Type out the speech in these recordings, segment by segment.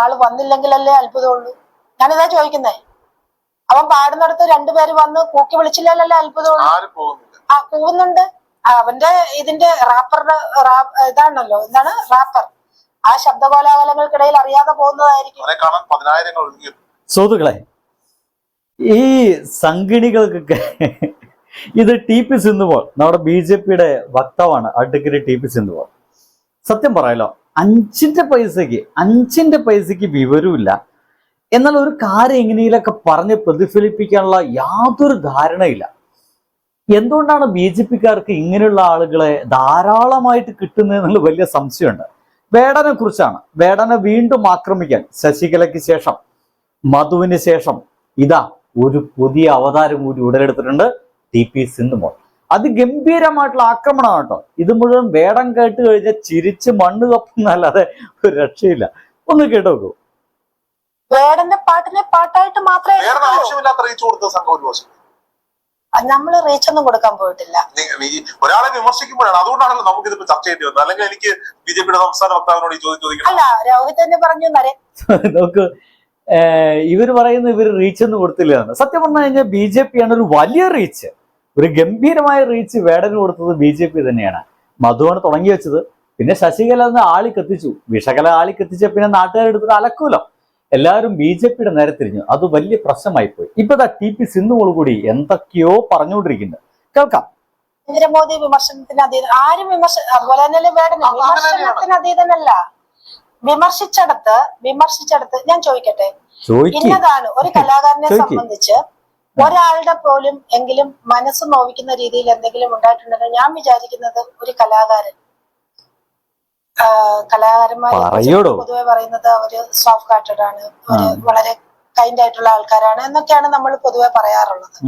ആൾ വന്നില്ലെങ്കിലല്ലേ അത്ഭുതമുള്ളൂ. ഞാനിതാ ചോദിക്കുന്നേ. അവൻ പാടുന്നിടത്ത് രണ്ടുപേര് വന്ന് കൂക്കി വിളിച്ചില്ലല്ലേ അത്ഭുതമുള്ളൂ? ആ കൂവുന്നുണ്ട്. അവന്റെ ഇതിന്റെ റാപ്പറുടെ ഇതാണല്ലോ എന്താണ്? റാപ്പർ. ആ ശബ്ദകോലാഹലങ്ങൾക്കിടയിൽ അറിയാതെ പോകുന്നതായിരിക്കും. സുഹൃത്തുക്കളെ ഈ സംഗിണികൾക്കൊക്കെ ഇത് ടി പി സിന്ധുപോൾ നമ്മുടെ ബി ജെ പിയുടെ വക്താവാണ് അഡ്വക്കേറ്റ് ടി പി സിന്ധുപോൾ സത്യം പറയാലോ അഞ്ചിന്റെ പൈസക്ക് അഞ്ചിന്റെ പൈസക്ക് വിവരമില്ല എന്നാൽ ഒരു കാര്യം എങ്ങനെയൊക്കെ പറഞ്ഞ് പ്രതിഫലിപ്പിക്കാനുള്ള യാതൊരു ധാരണയില്ല. എന്തുകൊണ്ടാണ് ബി ജെ പിക്കാർക്ക് ഇങ്ങനെയുള്ള ആളുകളെ ധാരാളമായിട്ട് കിട്ടുന്നത് എന്നുള്ള വലിയ സംശയമുണ്ട്. വേടനെ കുറിച്ചാണ്. വേടനെ വീണ്ടും ആക്രമിക്കാൻ ശശികലയ്ക്ക് ശേഷം മധുവിന് ശേഷം ഇതാ ഒരു പുതിയ അവതാരം കൂടി ഉടലെടുത്തിട്ടുണ്ട് ടി പി സിന്ധുമോൾ. അതിഗംഭീരമായിട്ടുള്ള ആക്രമണമാണ് കേട്ടോ. ഇത് മുഴുവൻ വേടം കേട്ട് കഴിഞ്ഞാൽ ചിരിച്ച് മണ്ണ് കപ്പുന്നല്ലാതെ ഒരു രക്ഷയില്ല. ഒന്ന് കേട്ടോ നോക്കൂ വേടന്റെ പാട്ടിനെ പാട്ടായിട്ട് മാത്രമേ. ആവശ്യമില്ലാത്ത റീച്ച് ഒന്നും കൊടുക്കാൻ പോയിട്ടില്ല. ഒരാളെ വിമർശിക്കുമ്പോഴാണ്. അതുകൊണ്ടാണല്ലോ നമുക്ക് ഇതിപ്പോ ചർച്ച ചെയ്യേണ്ടി വന്നത്. അല്ലെങ്കിൽ എനിക്ക് ബി ജെ പിയുടെ സംസ്ഥാന വക്താവിനോട് ഈ ചോദ്യം ചോദിക്കണം. അല്ല രോഹിത് തന്നെ പറഞ്ഞു നോക്ക്. ഇവർ ഇവർ പറയുന്ന ഇവർ റീച്ച് ഒന്നും കൊടുത്തില്ല സത്യം പറഞ്ഞു കഴിഞ്ഞാൽ ബി ജെ പി ആണ് ഒരു വലിയ റീച്ച് ഒരു ഗംഭീരമായ റീച്ച് വേടന് കൊടുത്തത് ബി ജെ പി തന്നെയാണ്. മധുവാണ് തുടങ്ങി വെച്ചത്. പിന്നെ ശശികല എന്ന് ആളി കത്തിച്ചു. വിഷകല ആളി കത്തിച്ച പിന്നെ നാട്ടുകാരെടുത്തിട്ട് അലക്കൂലോ. എല്ലാവരും ബി ജെ പിയുടെ നേരെ തിരിഞ്ഞു. അത് വലിയ പ്രശ്നമായി പോയി ഇപ്പൊ ദാ ടി പി സിന്ധുമോൾ കൂടി എന്തൊക്കെയോ പറഞ്ഞുകൊണ്ടിരിക്കുന്നത് കേൾക്കാം. നരേന്ദ്രമോദി വിമർശനത്തിന് അതീതം ആരും വിമർശ അതുപോലെ തന്നെയല്ലേ വേടന്. വിമർശനത്തിന് അതീതനല്ല. വിമർശിച്ചടത്ത് വിമർശിച്ചടത്ത് ഞാൻ ചോദിക്കട്ടെ? ചോദിക്കും. ഇന്നതാണ് ഒരു കലാകാരനെ സംബന്ധിച്ച് ഒരാളുടെ പോലും എങ്കിലും മനസ്സ് നോവിക്കുന്ന രീതിയിൽ എന്തെങ്കിലും ഉണ്ടായിട്ടുണ്ടെങ്കിൽ ഞാൻ വിചാരിക്കുന്നത് ഒരു കലാകാരൻ. കലാകാരന്മാർ പൊതുവെ പറയുന്നത് അവർ സോഫ്റ്റ് ഹാർട്ടഡ് ആണ്. വളരെ കൈൻഡ് ആയിട്ടുള്ള ആൾക്കാരാണ് എന്നൊക്കെയാണ് നമ്മൾ പൊതുവെ പറയാറുള്ളത്.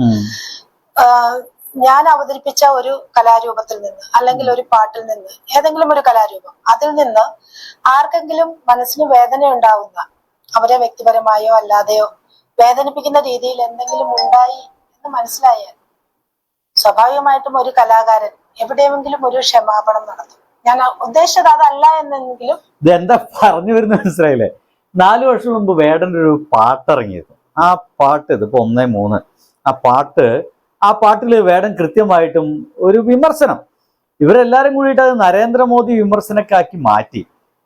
ഞാൻ അവതരിപ്പിച്ച ഒരു കലാരൂപത്തിൽ നിന്ന് അല്ലെങ്കിൽ ഒരു പാട്ടിൽ നിന്ന് ഏതെങ്കിലും ഒരു കലാരൂപം അതിൽ നിന്ന് ആർക്കെങ്കിലും മനസ്സിന് വേദന ഉണ്ടാവുന്ന അവരെ വ്യക്തിപരമായോ അല്ലാതെയോ വേദനിപ്പിക്കുന്ന രീതിയിൽ എന്തെങ്കിലും ഉണ്ടായി എന്ന് മനസ്സിലായാൽ സ്വാഭാവികമായിട്ടും ഒരു കലാകാരൻ എവിടെയെങ്കിലും ഒരു ക്ഷമാപണം നടത്തും. ഞാൻ ഉദ്ദേശിച്ചത് അതല്ല എന്നെങ്കിലും ഇതെന്താ പറഞ്ഞു വരുന്ന മനസ്സിലായില്ലേ? നാലു വർഷം മുമ്പ് വേടന്റെ ഒരു പാട്ട് ഇറങ്ങിയിരുന്നു ആ പാട്ട് ഇതിപ്പോ ഒന്നേ മൂന്ന്. ആ പാട്ട് ആ പാട്ടിൽ വേടൻ കൃത്യമായിട്ടും ഒരു വിമർശനം. ഇവരെല്ലാരും കൂടിയിട്ട് അത് നരേന്ദ്രമോദി വിമർശനക്കാക്കി മാറ്റി.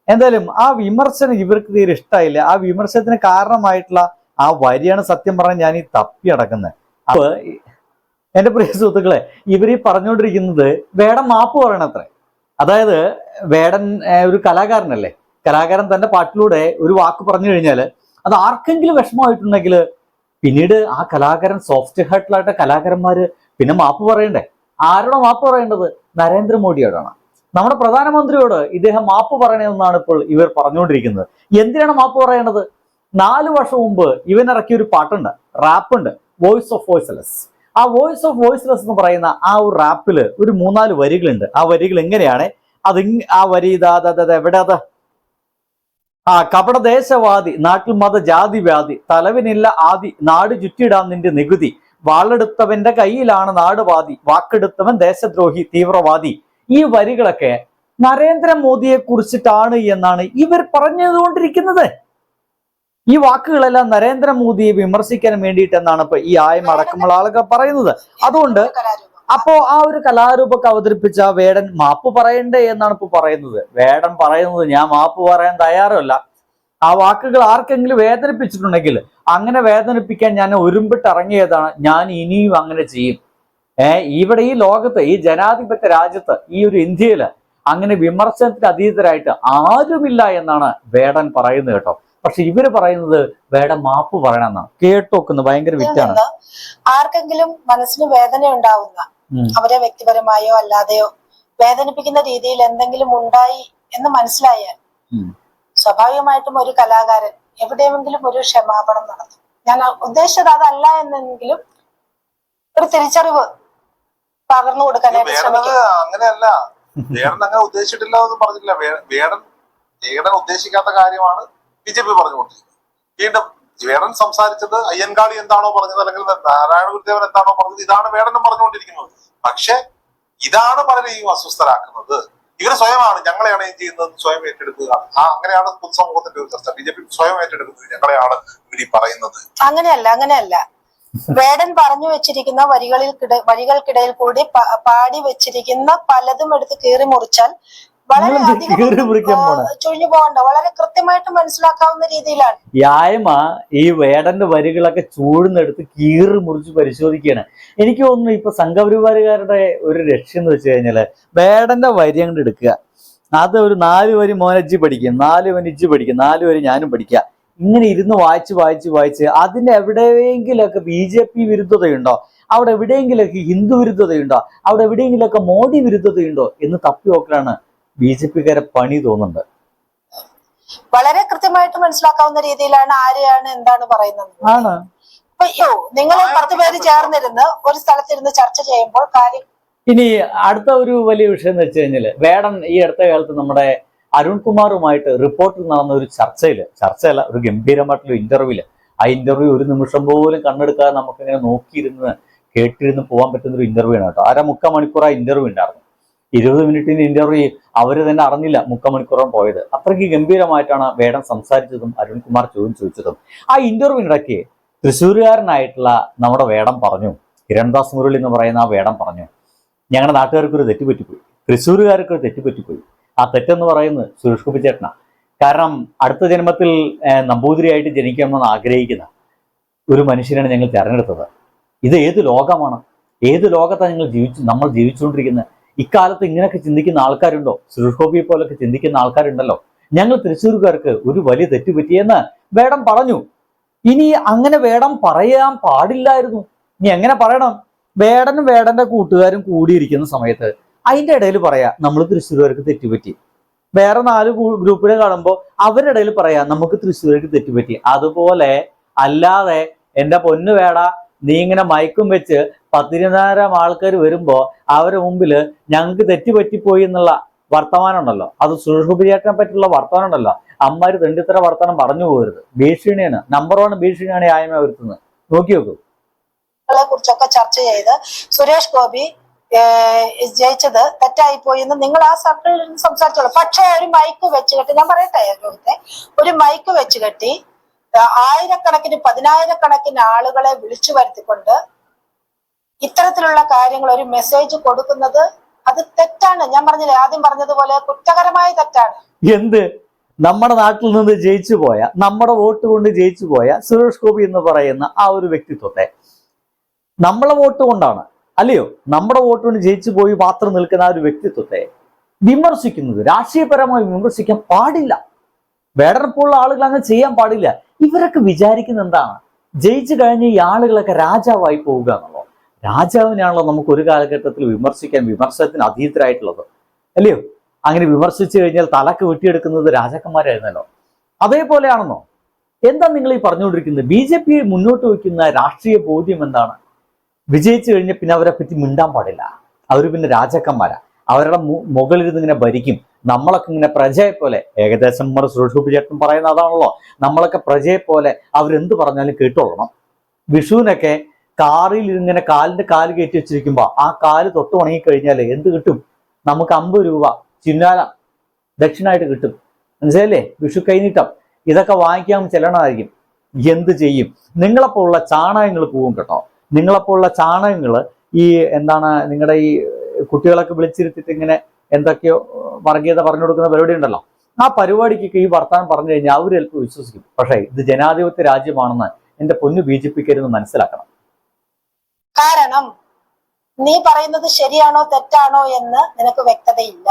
എന്തായാലും ആ വിമർശനം ഇവർക്ക് തീരെ ഇഷ്ടമായില്ല ആ വിമർശനത്തിന് കാരണമായിട്ടുള്ള ആ വരിയാണ് സത്യം പറഞ്ഞാൽ ഞാൻ ഈ തപ്പി അടക്കുന്നത് അപ്പൊ എന്റെ പ്രിയ സുഹൃത്തുക്കളെ ഇവർ ഈ പറഞ്ഞുകൊണ്ടിരിക്കുന്നത് വേടൻ മാപ്പ് പറയണത്രേ. അതായത് വേടൻ ഒരു കലാകാരനല്ലേ? കലാകാരൻ തന്റെ പാട്ടിലൂടെ ഒരു വാക്ക് പറഞ്ഞു കഴിഞ്ഞാൽ അത് ആർക്കെങ്കിലും വിഷമമായിട്ടുണ്ടെങ്കിൽ പിന്നീട് ആ കലാകാരൻ സോഫ്റ്റ് ഹാർട്ടിലായിട്ട് കലാകാരന്മാര് പിന്നെ മാപ്പ് പറയണ്ടേ? ആരോടാ മാപ്പ് പറയേണ്ടത്? നരേന്ദ്രമോദിയോടാണ്. നമ്മുടെ പ്രധാനമന്ത്രിയോട് ഇദ്ദേഹം മാപ്പ് പറയണമെന്നാണ് ഇപ്പോൾ ഇവർ പറഞ്ഞുകൊണ്ടിരിക്കുന്നത്. എന്തിനാണ് മാപ്പ് പറയേണ്ടത്? നാല് വർഷം മുമ്പ് ഇവൻ ഇറക്കിയ ഒരു പാട്ടുണ്ട്. റാപ്പുണ്ട്. വോയിസ് ഓഫ് വോയിസ്ലെസ് ആ വോയിസ് ഓഫ് വോയിസ്ലെസ് എന്ന് പറയുന്ന ആ ഒരു റാപ്പിൽ ഒരു മൂന്നാൽ വരികളുണ്ട്. ആ വരികൾ എങ്ങനെയാണ്? അത് ആ വരി ഇതാ എവിടെ അത്? ആ കപടദേശവാദി നാട്ടിൽ മത ജാതി വ്യാധി തലവിനില്ല ആദി നാട് ചുറ്റിയിടാൻ നിന്റെ നികുതി. വാളെടുത്തവന്റെ കയ്യിലാണ് നാടുവാദി വാക്കെടുത്തവൻ ദേശദ്രോഹി തീവ്രവാദി. ഈ വരികളൊക്കെ നരേന്ദ്രമോദിയെ കുറിച്ചിട്ടാണ് എന്നാണ് ഇവർ പറഞ്ഞുകൊണ്ടിരിക്കുന്നത്. ഈ വാക്കുകളെല്ലാം നരേന്ദ്രമോദിയെ വിമർശിക്കാൻ വേണ്ടിയിട്ടെന്നാണ് ഇപ്പൊ ഈ ആയം അടക്കമുള്ള ആളുകൾ പറയുന്നത്. അതുകൊണ്ട് അപ്പോ ആ ഒരു കലാരൂപമൊക്കെ അവതരിപ്പിച്ച വേടൻ മാപ്പ് പറയണ്ടേ എന്നാണ് ഇപ്പൊ പറയുന്നത്. വേടൻ പറയുന്നത് ഞാൻ മാപ്പ് പറയാൻ തയ്യാറല്ല. ആ വാക്കുകൾ ആർക്കെങ്കിലും വേദനിപ്പിച്ചിട്ടുണ്ടെങ്കിൽ അങ്ങനെ വേദനിപ്പിക്കാൻ ഞാൻ ഒരുമ്പിട്ട് ഇറങ്ങിയതാണ് ഞാൻ ഇനിയും അങ്ങനെ ചെയ്യും. ഏർ ഇവിടെ ഈ ലോകത്ത് ഈ ജനാധിപത്യ രാജ്യത്ത് ഈ ഒരു ഇന്ത്യയിൽ അങ്ങനെ വിമർശനത്തിന് അതീതരായിട്ട് ആരുമില്ല എന്നാണ് വേടൻ പറയുന്നത് കേട്ടോ. പക്ഷെ ഇവർ പറയുന്നത് വേടൻ മാപ്പ് പറയണമെന്നാണ് കേട്ടോക്കുന്ന ഭയങ്കര വിറ്റാണ്. ആർക്കെങ്കിലും മനസ്സിന് വേദന ഉണ്ടാവുന്ന അവരെ വ്യക്തിപരമായോ അല്ലാതെയോ വേദനിപ്പിക്കുന്ന രീതിയിൽ എന്തെങ്കിലും ഉണ്ടായി എന്ന് മനസ്സിലായാൽ. സ്വാഭാവികമായിട്ടും ഒരു കലാകാരൻ എവിടെയെങ്കിലും ഒരു ക്ഷമാപണം നടത്തും. ഞാൻ ഉദ്ദേശിച്ചത് അതല്ല എന്നെങ്കിലും ഒരു തിരിച്ചറിവ് പകർന്നു കൊടുക്കാനായിട്ട് അങ്ങനെയല്ല. വേടൻ അങ്ങനെ ഉദ്ദേശിച്ചിട്ടില്ല എന്ന് പറഞ്ഞില്ല വേടൻ ഉദ്ദേശിക്കാത്ത കാര്യമാണ് ബി ജെ പി പറഞ്ഞുകൊണ്ടിരിക്കുന്നത് വീണ്ടും വേടൻ സംസാരിച്ചത് അയ്യൻകാളി എന്താണോ പറഞ്ഞത് അല്ലെങ്കിൽ നാരായണ ഗുരുദേവൻ എന്താണോ പറഞ്ഞത് ഇതാണ് വേടനും പറഞ്ഞുകൊണ്ടിരിക്കുന്നത്. പക്ഷെ ഇതാണ് പലരെയും അസ്വസ്ഥരാക്കുന്നത്. ഇവർ സ്വയമാണ് ഞങ്ങളെയാണ് ഏം ചെയ്യുന്നത്? സ്വയം ഏറ്റെടുക്കുക. ആ അങ്ങനെയാണ് പൊതുസമൂഹത്തിന്റെ ഒരു ചർച്ച. ബി ജെ പി സ്വയം ഏറ്റെടുക്കുന്നത്. ഞങ്ങളെയാണ് ഇവർ പറയുന്നത്. അങ്ങനെയല്ല അങ്ങനെയല്ല. വേടൻ പറഞ്ഞു വെച്ചിരിക്കുന്ന വരികളിൽ വരികൾക്കിടയിൽ കൂടി പാടി വെച്ചിരിക്കുന്ന പലതും എടുത്ത് കീറി മുറിച്ചാൽ വളരെ ചുഴിഞ്ഞു പോകണ്ട. വളരെ കൃത്യമായിട്ട് മനസ്സിലാക്കാവുന്ന രീതിയിലാണ്. യായമ ഈ വേടന്റെ വരികളൊക്കെ ചൂടുന്നെടുത്ത് കീറി മുറിച്ച് പരിശോധിക്കുകയാണ്. എനിക്ക് തോന്നുന്നു ഇപ്പൊ സംഘപരിവാരുകാരുടെ ഒരു ലക്ഷ്യം എന്ന് വെച്ച് കഴിഞ്ഞാൽ വേടന്റെ വരി അങ്ങോട്ട് എടുക്കുക. അത് ഒരു നാല് വരി മോനജ്ജി പഠിക്കും നാല് വരി ഇജ്ജി പഠിക്കും നാല് വരി ഞാനും പഠിക്കുക ഇങ്ങനെ ഇരുന്ന് വായിച്ച് വായിച്ച് വായിച്ച് അതിന് എവിടെയെങ്കിലൊക്കെ ബി ജെ പി വിരുദ്ധതയുണ്ടോ? അവിടെ എവിടെയെങ്കിലൊക്കെ ഹിന്ദു വിരുദ്ധതയുണ്ടോ? അവിടെ എവിടെയെങ്കിലൊക്കെ മോദി വിരുദ്ധതയുണ്ടോ? എന്ന് തപ്പി നോക്കലാണ് ബി ജെ പിക്കാരെ പണി തോന്നുന്നുണ്ട്. വളരെ കൃത്യമായിട്ട് മനസ്സിലാക്കാവുന്ന രീതിയിലാണ് ആരെയാണ് എന്താണ് പറയുന്നത്? ആണ്. അപ്പൊ നിങ്ങൾ പത്ത് പേര് ചേർന്നിരുന്ന് ഒരു സ്ഥലത്തിരുന്ന് ചർച്ച ചെയ്യുമ്പോൾ കാര്യം ഇനി അടുത്ത ഒരു വലിയ വിഷയം എന്ന് വെച്ച് കഴിഞ്ഞാൽ വേടൻ ഈ അടുത്ത കാലത്ത് നമ്മുടെ അരുൺകുമാറുമായിട്ട് റിപ്പോർട്ടിൽ നടന്ന ഒരു ചർച്ചയിൽ ചർച്ചയല്ല ഒരു ഗംഭീരമായിട്ടുള്ള ഇന്റർവ്യൂൽ. ആ ഇന്റർവ്യൂ ഒരു നിമിഷം പോലും കണ്ണെടുക്കാതെ നമുക്കിങ്ങനെ നോക്കിയിരുന്ന് കേട്ടിരുന്ന് പോകാൻ പറ്റുന്ന ഒരു ഇന്റർവ്യൂ ആണ് കേട്ടോ. അര മുക്കാൽ മണിക്കൂർ ആ ഇന്റർവ്യൂ ഉണ്ടായിരുന്നു. ഇരുപത് മിനിറ്റിന്റെ ഇന്റർവ്യൂ അവർ തന്നെ അറിഞ്ഞില്ല മുക്കാൽ മണിക്കൂറോളം പോയത്. അത്രയ്ക്ക് ഗംഭീരമായിട്ടാണ് വേടൻ സംസാരിച്ചതും അരുൺകുമാർ ചോദ്യം ചോദിച്ചതും. ആ ഇന്റർവ്യൂവിനിടയ്ക്ക് തൃശ്ശൂരുകാരനായിട്ടുള്ള നമ്മുടെ വേടം പറഞ്ഞു. കിരൺദാസ് മുരളി എന്ന് പറയുന്ന ആ വേടം പറഞ്ഞു. ഞങ്ങളുടെ നാട്ടുകാർക്ക് ഒരു തെറ്റ് പറ്റിപ്പോയി തൃശ്ശൂരുകാർക്ക് ഒരു തെറ്റ് പറ്റിപ്പോയി ആ തെറ്റെന്ന് പറയുന്നത് സുരേഷ് ഗോപി ചേട്ടനാ. കാരണം അടുത്ത ജന്മത്തിൽ നമ്പൂതിരിയായിട്ട് ജനിക്കണമെന്ന് ആഗ്രഹിക്കുന്ന ഒരു മനുഷ്യനാണ് ഞങ്ങൾ തിരഞ്ഞെടുത്തത്. ഇത് ഏത് ലോകമാണ്? ഏത് ലോകത്താണ് ഞങ്ങൾ ജീവിച്ചു നമ്മൾ ജീവിച്ചുകൊണ്ടിരിക്കുന്നത്? ഇക്കാലത്ത് ഇങ്ങനെയൊക്കെ ചിന്തിക്കുന്ന ആൾക്കാരുണ്ടോ? സുരേഷ് പോലൊക്കെ ചിന്തിക്കുന്ന ആൾക്കാരുണ്ടല്ലോ? ഞങ്ങൾ തൃശ്ശൂർക്കാർക്ക് ഒരു വലിയ തെറ്റ് പറ്റിയെന്ന് വേടം പറഞ്ഞു. ഇനി അങ്ങനെ വേടം പറയാൻ പാടില്ലായിരുന്നു. ഇനി എങ്ങനെ പറയണം? വേടനും വേടന്റെ കൂട്ടുകാരും കൂടിയിരിക്കുന്ന സമയത്ത് അതിന്റെ ഇടയിൽ പറയാ നമ്മൾ തൃശ്ശൂർകാർക്ക് തെറ്റുപറ്റി. വേറെ നാല് ഗ്രൂ- ഗ്രൂപ്പിനെ കാണുമ്പോൾ അവരുടെ ഇടയിൽ പറയാ നമുക്ക് തൃശ്ശൂർക്ക് തെറ്റുപറ്റി. അതുപോലെ അല്ലാതെ എന്റെ പൊന്നു വേട നീ ഇങ്ങനെ മയക്കും വെച്ച് പത്തിരുപതിനായിരം ആൾക്കാർ വരുമ്പോ അവരുടെ മുമ്പിൽ ഞങ്ങൾക്ക് തെറ്റുപറ്റിപ്പോയി എന്നുള്ള വർത്തമാനം ഉണ്ടല്ലോ അത് സുരക്ഷിപ്പിക്കാൻ പറ്റുള്ള വർത്തമാനം ഉണ്ടല്ലോ അമ്മമാര് തെണ്ടിത്തര വർത്തമാനം പറഞ്ഞു പോകരുത്. ഭീഷണിയാണ്. നമ്പർ വൺ ഭീഷണിയാണ് ആയ്മ വരുത്തുന്നത് നോക്കി നോക്കൂ. കുറിച്ചൊക്കെ ചർച്ച ചെയ്ത് സുരേഷ് ഗോപി ജയിച്ചത് തെറ്റായി പോയി എന്ന് നിങ്ങൾ ആ സർക്കിളിൽ സംസാരിച്ചോളൂ. പക്ഷേ ഒരു മൈക്ക് വെച്ച് കെട്ടി ഞാൻ പറയട്ടെ ഒരു മൈക്ക് വെച്ച് കെട്ടി ആയിരക്കണക്കിന് പതിനായിരക്കണക്കിന് ആളുകളെ വിളിച്ചു വരുത്തിക്കൊണ്ട് ഇത്തരത്തിലുള്ള കാര്യങ്ങൾ ഒരു മെസ്സേജ് കൊടുക്കുന്നത് അത് തെറ്റാണ്. ഞാൻ പറഞ്ഞില്ലേ ആദ്യം പറഞ്ഞതുപോലെ കുറ്റകരമായ തെറ്റാണ്. എന്ത്? നമ്മുടെ നാട്ടിൽ നിന്ന് ജയിച്ചു പോയ നമ്മുടെ വോട്ട് കൊണ്ട് ജയിച്ചു പോയ സുരേഷ് ഗോപി എന്ന് പറയുന്ന ആ ഒരു വ്യക്തിത്വത്തെ നമ്മളെ വോട്ട് കൊണ്ടാണ്. അല്ലയോ? നമ്മുടെ വോട്ട് കൊണ്ട് ജയിച്ചു പോയി മാത്രം നിൽക്കുന്ന ആ ഒരു വ്യക്തിത്വത്തെ വിമർശിക്കുന്നത് രാഷ്ട്രീയപരമായി വിമർശിക്കാൻ പാടില്ല. വേടർപ്പുള്ള ആളുകൾ അങ്ങനെ ചെയ്യാൻ പാടില്ല. ഇവരൊക്കെ വിചാരിക്കുന്ന എന്താണ്? ജയിച്ചു കഴിഞ്ഞ് ഈ ആളുകളൊക്കെ രാജാവായി പോവുക എന്നുള്ളത് രാജാവിനാണല്ലോ നമുക്ക് ഒരു കാലഘട്ടത്തിൽ വിമർശിക്കാൻ വിമർശനത്തിന് അതീതരായിട്ടുള്ളത്. അല്ലയോ? അങ്ങനെ വിമർശിച്ചു കഴിഞ്ഞാൽ തലക്ക് വെട്ടിയെടുക്കുന്നത് രാജാക്കന്മാരായിരുന്നല്ലോ. അതേപോലെയാണെന്നോ? എന്താ നിങ്ങൾ ഈ പറഞ്ഞുകൊണ്ടിരിക്കുന്നത്? ബി ജെ പി മുന്നോട്ട് വയ്ക്കുന്ന രാഷ്ട്രീയ ബോധ്യം എന്താണ്? വിജയിച്ചു കഴിഞ്ഞാൽ പിന്നെ അവരെ പറ്റി മിണ്ടാൻ പാടില്ല. അവർ പിന്നെ രാജാക്കന്മാരാ. അവരുടെ മുകളിലിരുന്ന് ഇങ്ങനെ ഭരിക്കും. നമ്മളൊക്കെ ഇങ്ങനെ പ്രജയെ പോലെ ഏകദേശം നമ്മുടെ സുരക്ഷൂപ്പ് ചേട്ടൻ പറയുന്ന അതാണല്ലോ. നമ്മളൊക്കെ പ്രജയെ പോലെ അവരെന്ത് പറഞ്ഞാലും കേട്ടോളണം. വിഷുവിനൊക്കെ കാറിൽ ഇങ്ങനെ കാലിന്റെ കാൽ കയറ്റി വെച്ചിരിക്കുമ്പോ ആ കാൽ തൊട്ട് ഉണങ്ങി കഴിഞ്ഞാൽ എന്ത് കിട്ടും? നമുക്ക് അമ്പത് രൂപ ചിന്നാല ദക്ഷിണായിട്ട് കിട്ടും. മനസ്സിലല്ലേ വിഷു കൈനീട്ടം. ഇതൊക്കെ വാങ്ങിക്കാൻ ചെല്ലണമായിരിക്കും. എന്ത് ചെയ്യും? നിങ്ങളെപ്പോലുള്ള ചാണകങ്ങൾ പോവും കേട്ടോ. നിങ്ങളെപ്പോലുള്ള ചാണകങ്ങൾ ഈ എന്താണ് നിങ്ങളുടെ ഈ കുട്ടികളൊക്കെ വിളിച്ചിരുത്തിട്ട് ഇങ്ങനെ എന്തൊക്കെയോ വർഗീയത പറഞ്ഞു കൊടുക്കുന്ന പരിപാടി ഉണ്ടല്ലോ. ആ പരിപാടിക്കൊക്കെ ഈ വർത്താനം പറഞ്ഞു കഴിഞ്ഞാൽ അവർ ചിലപ്പോൾ വിശ്വസിക്കും. പക്ഷേ ഇത് ജനാധിപത്യ രാജ്യമാണെന്ന് എന്റെ പൊന്നു ബി ജെ പിക്കരുന്ന് മനസ്സിലാക്കണം. കാരണം നീ പറയുന്നത് ശരിയാണോ തെറ്റാണോ എന്ന് നിനക്ക് വ്യക്തതയില്ല.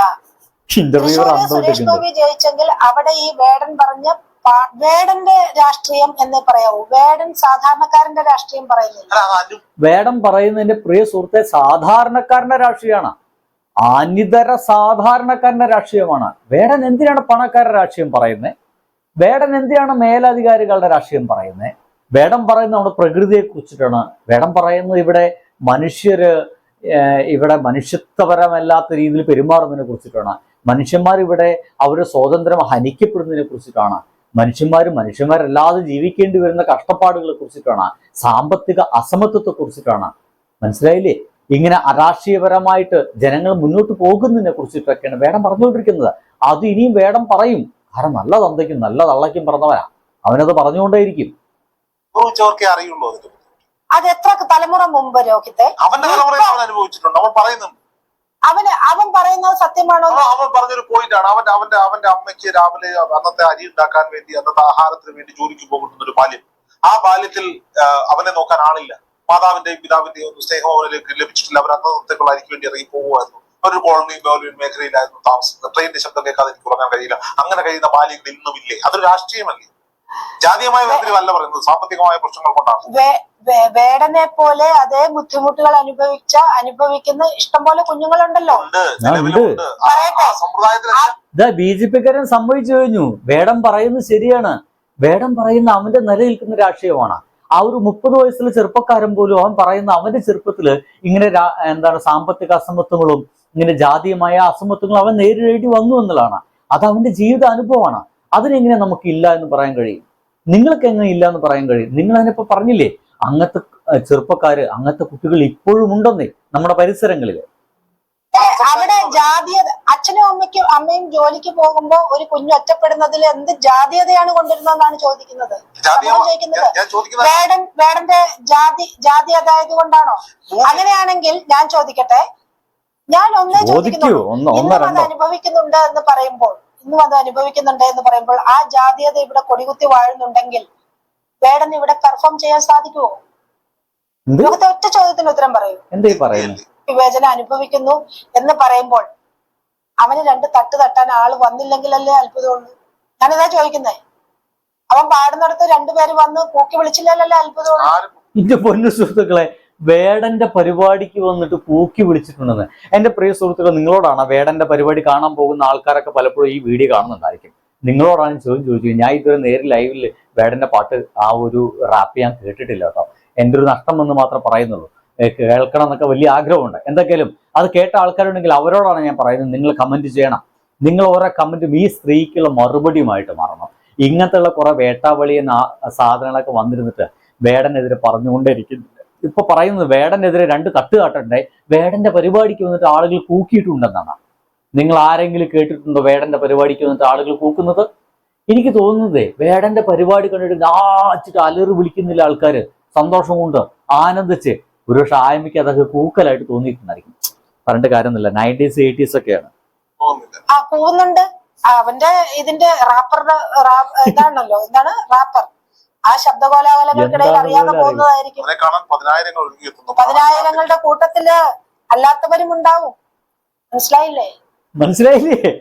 സുരേഷ് ഗോപി ജയിച്ചെങ്കിൽ അവിടെ ഈ വേടൻ പറഞ്ഞ വേടന്റെ രാഷ്ട്രീയം എന്ന് പറയാവൂ. വേടൻ സാധാരണക്കാരന്റെ രാഷ്ട്രീയം പറയുന്നില്ല. വേടം പറയുന്നതിന്റെ പ്രിയ സുഹൃത്തെ സാധാരണക്കാരന്റെ രാഷ്ട്രീയമാണ്. അനിതര സാധാരണക്കാരന്റെ രാഷ്ട്രീയമാണ്. വേടൻ എന്തിനാണ് പണക്കാരുടെ രാഷ്ട്രീയം പറയുന്നത് വേടൻ എന്തിനാണ് മേലധികാരികളുടെ രാഷ്ട്രീയം പറയുന്നത് വേടം പറയുന്ന നമ്മുടെ പ്രകൃതിയെ കുറിച്ചിട്ടാണ്. വേടം പറയുന്നത് ഇവിടെ മനുഷ്യര് ഇവിടെ മനുഷ്യത്വപരമല്ലാത്ത രീതിയിൽ പെരുമാറുന്നതിനെ കുറിച്ചിട്ടാണ്. മനുഷ്യന്മാർ ഇവിടെ അവരുടെ സ്വാതന്ത്ര്യം ഹനിക്കപ്പെടുന്നതിനെ കുറിച്ചിട്ടാണ്. മനുഷ്യന്മാർ മനുഷ്യന്മാരല്ലാതെ ജീവിക്കേണ്ടി വരുന്ന കഷ്ടപ്പാടുകളെ കുറിച്ചിട്ടാണ്. സാമ്പത്തിക അസമത്വത്തെ കുറിച്ചിട്ടാണ്. മനസ്സിലായില്ലേ? ഇങ്ങനെ അരാഷ്ട്രീയപരമായിട്ട് ജനങ്ങൾ മുന്നോട്ട് പോകുന്നതിനെ കുറിച്ചിട്ടൊക്കെയാണ് വേടം പറഞ്ഞുകൊണ്ടിരിക്കുന്നത്. അത് ഇനിയും വേടം പറയും. കാരണം നല്ല തന്തയ്ക്കും നല്ല തള്ളയ്ക്കും പറഞ്ഞവനാ അവനത് പറഞ്ഞുകൊണ്ടേയിരിക്കും. അനുഭവിച്ചവർക്കേ അറിയുള്ളൂ അതിന്റെ. അത് എത്ര തലമുറ മുമ്പ് രോഹിത്തെ? അവന്റെ തലമുറയിൽ അവൻ അനുഭവിച്ചിട്ടുണ്ട്. അവൻ പറയുന്നുണ്ട്. അവന് അവൻ പറയുന്നത് സത്യമാണോ? അവൻ പറഞ്ഞൊരു പോയിന്റ് ആണ് അവന്റെ അവന്റെ അവന്റെ അമ്മയ്ക്ക് രാവിലെ അന്നത്തെ അരി ഉണ്ടാക്കാൻ വേണ്ടി അന്നത്തെ ആഹാരത്തിന് വേണ്ടി ജോലിക്ക് പോകുന്ന ഒരു ബാല്യം. ആ ബാല്യത്തിൽ അവനെ നോക്കാൻ ആളില്ല. മാതാവിന്റെയും പിതാവിന്റെയും ഒന്നും സ്നേഹം അവനിലേക്ക് ലഭിച്ചിട്ടില്ല. അവർ അന്നത്തേക്കുള്ള അരിക്ക് വേണ്ടി ഇറങ്ങി പോകുമായിരുന്നു. ഒരു കോളനി ഗവൺമെന്റ് മേഖലയിലായിരുന്നു താമസിക്കുന്നത്. ട്രെയിനിന്റെ ശബ്ദം കേൾക്കാതെ എനിക്ക് ഉറങ്ങാൻ കഴിയില്ല. അങ്ങനെ കഴിയുന്ന ബാല്യങ്ങൾ ഇന്നുമില്ലേ? അതൊരു രാഷ്ട്രീയമല്ലേ? ജാതീയമായ വേദനയല്ല പറയുന്നത്. സാമ്പത്തികമായ പ്രശ്നങ്ങൾ കൊണ്ടാണ്. വേടനെ പോലെ അതേ ബുദ്ധിമുട്ടുകൾ അനുഭവിച്ച അനുഭവിക്കുന്ന കുഞ്ഞുങ്ങളുണ്ടല്ലോ. ആ സമ്പ്രദായത്തിൽ ഇതാ ബി ജെ പിക്കാരൻ സംഭവിച്ചു കഴിഞ്ഞു. വേടം പറയുന്നത് ശരിയാണ്. വേടം പറയുന്ന അവന്റെ നിലനിൽക്കുന്ന രാഷ്ട്രീയമാണ്. ആ ഒരു മുപ്പത് വയസ്സിലെ ചെറുപ്പക്കാരൻ പോലും അവൻ പറയുന്ന അവന്റെ ചെറുപ്പത്തിൽ ഇങ്ങനെ എന്താണ് സാമ്പത്തിക അസമത്വങ്ങളും ഇങ്ങനെ ജാതീയമായ അസമത്വങ്ങളും അവൻ നേരിടേണ്ടി വന്നു എന്നുള്ളതാണ് അത് അവന്റെ ജീവിത അനുഭവമാണ്. അതിനെങ്ങനെ നമുക്ക് ഇല്ല എന്ന് പറയാൻ കഴിയും? നിങ്ങൾക്ക് എങ്ങനെ ഇല്ല എന്ന് പറയാൻ കഴിയും? നിങ്ങൾ അതിനിപ്പോ പറഞ്ഞില്ലേ? അങ്ങനത്തെ ചെറുപ്പക്കാര് അങ്ങനത്തെ കുട്ടികൾ ഇപ്പോഴും ഉണ്ടെന്നേ നമ്മുടെ പരിസരങ്ങളിൽ അവിടെ ജാതീയത അച്ഛനും അമ്മയ്ക്കും അമ്മയും ജോലിക്ക് പോകുമ്പോ ഒരു കുഞ്ഞു ഒറ്റപ്പെടുന്നതിൽ എന്ത് ജാതീയതയാണ് കൊണ്ടുവരുന്നതെന്നാണ് ചോദിക്കുന്നത്? വേടൻ വേടന്റെ ജാതി ജാതി അതായത് കൊണ്ടാണോ അങ്ങനെയാണെങ്കിൽ ഞാൻ ചോദിക്കട്ടെ? ഞാൻ ഒന്നേ ചോദിക്കുന്നു. ഒന്നോ ഇന്നും അത് അനുഭവിക്കുന്നുണ്ട് എന്ന് പറയുമ്പോൾ ഇന്നും അത് അനുഭവിക്കുന്നുണ്ട് എന്ന് പറയുമ്പോൾ ആ ജാതീയത ഇവിടെ കൊടികുത്തി വാഴുന്നുണ്ടെങ്കിൽ വേടൻ ഇവിടെ പെർഫോം ചെയ്യാൻ സാധിക്കുമോ ലോകത്തെ ഒറ്റ ചോദ്യത്തിന് ഉത്തരം പറയൂ. വിവേചനം അനുഭവിക്കുന്നു എന്ന് പറയുമ്പോൾ അവന് രണ്ട് തട്ട് തട്ടാൻ ആൾ വന്നില്ലെങ്കിലല്ലേ അത്ഭുതമുള്ളൂ? ഞാനിതാ ചോദിക്കുന്നേ. അവൻ പാടുന്നിടത്ത് രണ്ടുപേര് വന്ന് കൂക്കി വിളിച്ചില്ലല്ലേ അത്ഭുതമുള്ളൂ? പൊന്നു സുഹൃത്തുക്കളെ വേടന്റെ പരിപാടിക്ക് വന്നിട്ട് പൂക്കി വിളിച്ചിട്ടുണ്ടെന്ന്. എന്റെ പ്രിയ സുഹൃത്തുക്കൾ നിങ്ങളോടാണ് വേടന്റെ പരിപാടി കാണാൻ പോകുന്ന ആൾക്കാരൊക്കെ പലപ്പോഴും ഈ വീഡിയോ കാണുന്നുണ്ടായിരിക്കും. നിങ്ങളോടാണ് ചോദ്യം ചോദിച്ചത്. ഞാൻ ഇതുവരെ നേരിൽ ലൈവിൽ വേടന്റെ പാട്ട് ആ ഒരു റാപ്പ് ഞാൻ കേട്ടിട്ടില്ല കേട്ടോ. എന്റെ ഒരു നഷ്ടം എന്ന് മാത്രം പറയുന്നുള്ളൂ. കേൾക്കണം എന്നൊക്കെ വലിയ ആഗ്രഹമുണ്ട്. എന്തൊക്കെയാലും അത് കേട്ട ആൾക്കാരുണ്ടെങ്കിൽ അവരോടാണ് ഞാൻ പറയുന്നത്. നിങ്ങൾ കമന്റ് ചെയ്യണം. നിങ്ങൾ ഓരോ കമന്റും ഈ സ്ത്രീക്കുള്ള മറുപടിയുമായിട്ട് മാറണം. ഇങ്ങനത്തെയുള്ള കുറെ വേട്ടാവളി എന്ന സാധനങ്ങളൊക്കെ വന്നിരുന്നിട്ട് വേടനെതിരെ പറഞ്ഞുകൊണ്ടേയിരിക്കുന്നുണ്ട് ഇപ്പൊ പറയുന്നത് വേടനെതിരെ രണ്ട് തട്ടുകാട്ടുണ്ടേ വേടന്റെ പരിപാടിക്ക് വന്നിട്ട് ആളുകൾ കൂക്കിയിട്ടുണ്ടെന്നാണ്. നിങ്ങൾ ആരെങ്കിലും കേട്ടിട്ടുണ്ടോ വേടന്റെ പരിപാടിക്ക് വന്നിട്ട് ആളുകൾ കൂക്കുന്നത്? എനിക്ക് തോന്നുന്നത് വേടന്റെ പരിപാടി കണ്ടിട്ട് ആച്ചിട്ട് അലറി വിളിക്കുന്നില്ല ആൾക്കാര്. സന്തോഷം കൊണ്ട് ആനന്ദിച്ച്. ഒരുപക്ഷെ ആയമിക്ക് അതൊക്കെ കൂക്കലായിട്ട് തോന്നിയിട്ടുണ്ടായിരിക്കും. പറഞ്ഞിട്ട് കാര്യമൊന്നുമില്ല. നയന്റീസ് എയ്റ്റീസ് ഒക്കെയാണ്. ആ പോകുന്നുണ്ട് അവന്റെ ഇതിന്റെ റാപ്പറുടെ ഇതാണല്ലോ. എന്താണ്? റാപ്പർ. ആ ശബ്ദകോലാഹലങ്ങൾക്കിടയിൽ അറിയാതെ പോകുന്നതായിരിക്കും. പതിനായിരങ്ങളുടെ കൂട്ടത്തിൽ അല്ലാത്തവരും ഉണ്ടാവും. മനസ്സിലായില്ലേ? മനസ്സിലായില്ലേ?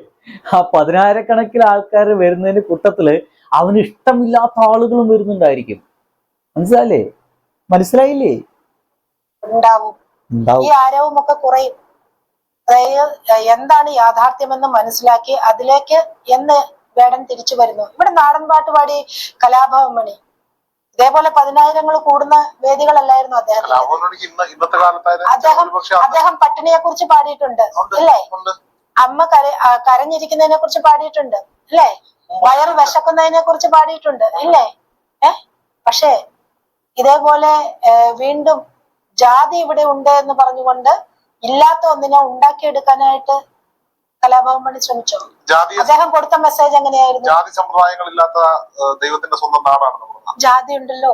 ആ പതിനായിരക്കണക്കിന് ആൾക്കാർ വരുന്നതിന്റെ കൂട്ടത്തിൽ അവന് ഇഷ്ടമില്ലാത്ത ആളുകളും വരുന്നുണ്ടായിരിക്കും. മനസ്സിലായില്ലേ? മനസ്സിലായില്ലേ? ഉണ്ടാവും. ഈ ഉണ്ടാവും. ആരവും ഒക്കെ കുറയും. അതായത് എന്താണ് യാഥാർത്ഥ്യമെന്ന് മനസ്സിലാക്കി അതിലേക്ക് എന്ന് വേടൻ തിരിച്ചു വരുന്നു. ഇവിടെ നാടൻ പാട്ട് പാടി കലാഭവൻ മണി. ഇതേപോലെ പതിനായിരങ്ങൾ കൂടുന്ന വേദികളല്ലായിരുന്നു അല്ല അദ്ദേഹം അദ്ദേഹം അദ്ദേഹം പട്ടിണിയെ കുറിച്ച് പാടിയിട്ടുണ്ട് അല്ലേ. അമ്മ കര കരഞ്ഞിരിക്കുന്നതിനെ കുറിച്ച് പാടിയിട്ടുണ്ട് അല്ലേ വയറ് വിശക്കുന്നതിനെ കുറിച്ച് പാടിയിട്ടുണ്ട് ഇല്ലേ? ഏ? പക്ഷേ ഇതേപോലെ വീണ്ടും ജാതി ഇവിടെ ഉണ്ട് എന്ന് പറഞ്ഞുകൊണ്ട് ഇല്ലാത്ത ഒന്നിനെ ഉണ്ടാക്കിയെടുക്കാനായിട്ട് കലാഭവൻ മണി ശ്രമിച്ചു? അദ്ദേഹം കൊടുത്ത മെസ്സേജ് എങ്ങനെയായിരുന്നു? ജാതി സമ്പ്രദായങ്ങളില്ലാത്ത ഇല്ലാത്ത ദൈവത്തിന്റെ സ്വന്തം നാടാണ് ജാതി ഉണ്ടല്ലോ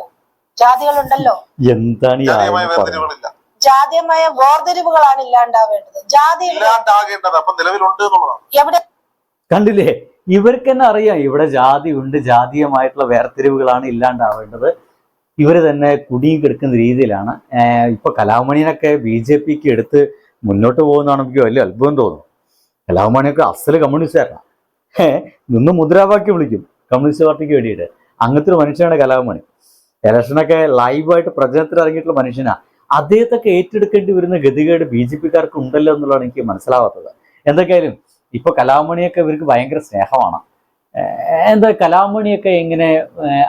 ജാതി ഉണ്ടല്ലോ ജാതികളുണ്ടല്ലോ. എന്താണ് ജാതീയമായ വേർതിരിവുകളാണ് ഇല്ലാണ്ടാവേണ്ടത്. ജാതി നിലവിലുണ്ട് എന്നുള്ളതാണ്. എവിടെ? കണ്ടില്ലേ? ഇവർക്ക് തന്നെ അറിയാം. ഇവിടെ ജാതി ഉണ്ട് ജാതീയമായിട്ടുള്ള വേർതിരിവുകളാണ് ഇല്ലാണ്ടാവേണ്ടത്. ഇവർ തന്നെ കുടുങ്ങി കിടക്കുന്ന രീതിയിലാണ് ഇപ്പൊ കലാമണിനൊക്കെ ബി ജെ പിക്ക് എടുത്ത് മുന്നോട്ട് പോകുന്നതാണെങ്കിൽ വലിയ അത്ഭുതം തോന്നുന്നു കലാമണിയൊക്കെ അസൽ കമ്മ്യൂണിസ്റ്റുകാരനാണ് നിന്ന് മുദ്രാവാക്യം വിളിക്കും. കമ്മ്യൂണിസ്റ്റ് പാർട്ടിക്ക് വേണ്ടിയിട്ട്. അങ്ങനത്തെ ഒരു മനുഷ്യനാണ് കലാമണി. ഇലക്ഷനൊക്കെ ലൈവായിട്ട് പ്രചരണത്തിൽ ഇറങ്ങിയിട്ടുള്ള മനുഷ്യനാ. അദ്ദേഹത്തൊക്കെ ഏറ്റെടുക്കേണ്ടി വരുന്ന ഗതികേട് ബി ജെ പിക്കാർക്ക് ഉണ്ടല്ലോ എന്നുള്ളതാണ് എനിക്ക് മനസ്സിലാവാത്തത്. എന്തൊക്കെയായാലും ഇപ്പൊ കലാമണിയൊക്കെ ഇവർക്ക് ഭയങ്കര സ്നേഹമാണ്. എന്താ കലാമണിയൊക്കെ ഇങ്ങനെ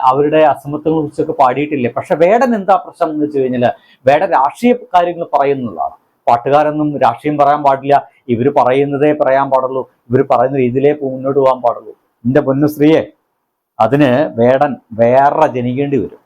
അവരുടെ അസമത്വങ്ങളെ കുറിച്ചൊക്കെ പാടിയിട്ടില്ലേ? പക്ഷെ വേടൻ എന്താ പ്രശ്നം എന്ന് വെച്ച് കഴിഞ്ഞാൽ വേടൻ രാഷ്ട്രീയ കാര്യങ്ങൾ പറയുന്നതാണ് പാട്ടുകാരൊന്നും രാഷ്ട്രീയം പറയാൻ പാടില്ല. ഇവർ പറയുന്നതേ പറയാൻ പാടുള്ളൂ. ഇവർ പറയുന്ന രീതിയിലേ മുന്നോട്ട് പോകാൻ പാടുള്ളൂ. എന്റെ പൊന്നു സ്ത്രീയെ അതിന് വേടൻ വേറെ ജനിക്കേണ്ടി വരും.